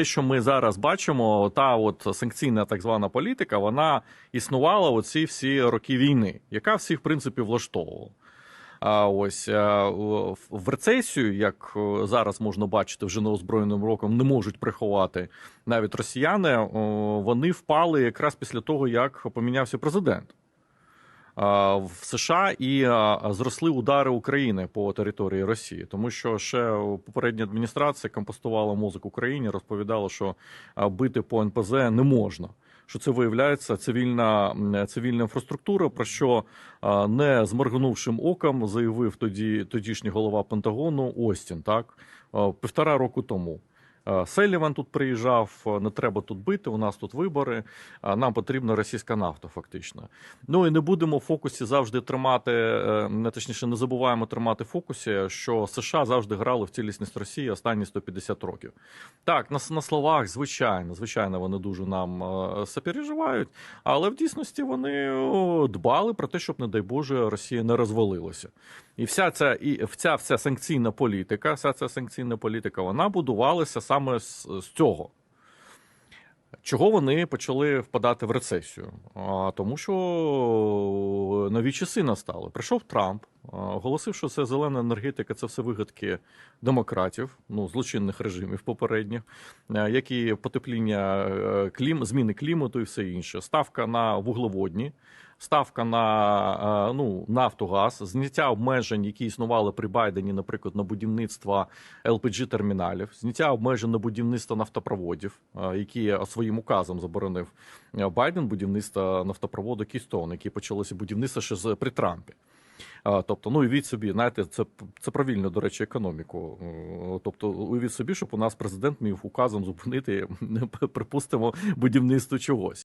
Те, що ми зараз бачимо, та от санкційна так звана політика, вона існувала оці всі роки війни, яка всіх в принципі влаштовувала. А ось е, в рецесію, як е, зараз можна бачити, вже неозброєним роком не можуть приховати навіть росіяни. Вони впали якраз після того, як помінявся президент в США і зросли удари України по території Росії, тому що ще попередня адміністрація компостувала мозок Україні, розповідала, що бити по НПЗ не можна. Що це виявляється цивільна цивільна інфраструктура, про що не зморгнувшим оком заявив тоді тодішній голова Пентагону Остін, так півтора року тому. Е, Селіван тут приїжджав, е, не треба тут бити. У нас тут вибори. Нам потрібна російська нафта, фактично. Ну і не будемо в фокусі завжди тримати, е, не точніше, не забуваємо тримати в фокусі, що США завжди грали в цілісність Росії останні 150 років. Так, на, на словах, звичайно, звичайно, вони дуже нам сопереживають, але в дійсності вони дбали про те, щоб, не дай Боже, Росія не розвалилася. І вся ця і вся, вся санкційна політика, вся ця санкційна політика, вона будувалася саме з, з цього. Чого вони почали впадати в рецесію? А, тому що нові часи настали. Прийшов Трамп, оголосив, що це зелена енергетика, це все вигадки демократів, ну злочинних режимів попередніх, е, як і потепління е, клім, зміни клімату і все інше. Ставка на вуглеводні, ставка на е, ну, нафтогаз, зняття обмежень, які існували при Байдені, наприклад, на будівництво lpg терміналів, зняття обмежень на будівництво нафтопроводів, е, які своїм указом заборонив е, Байден будівництво нафтопроводу Кістон, які почалося будівництво ще з при Трампі. Тобто, ну уявіть собі, знаєте, це, це правильно, до речі, економіку. Тобто, уявіть собі, щоб у нас президент міг указом зупинити, припустимо, будівництво чогось.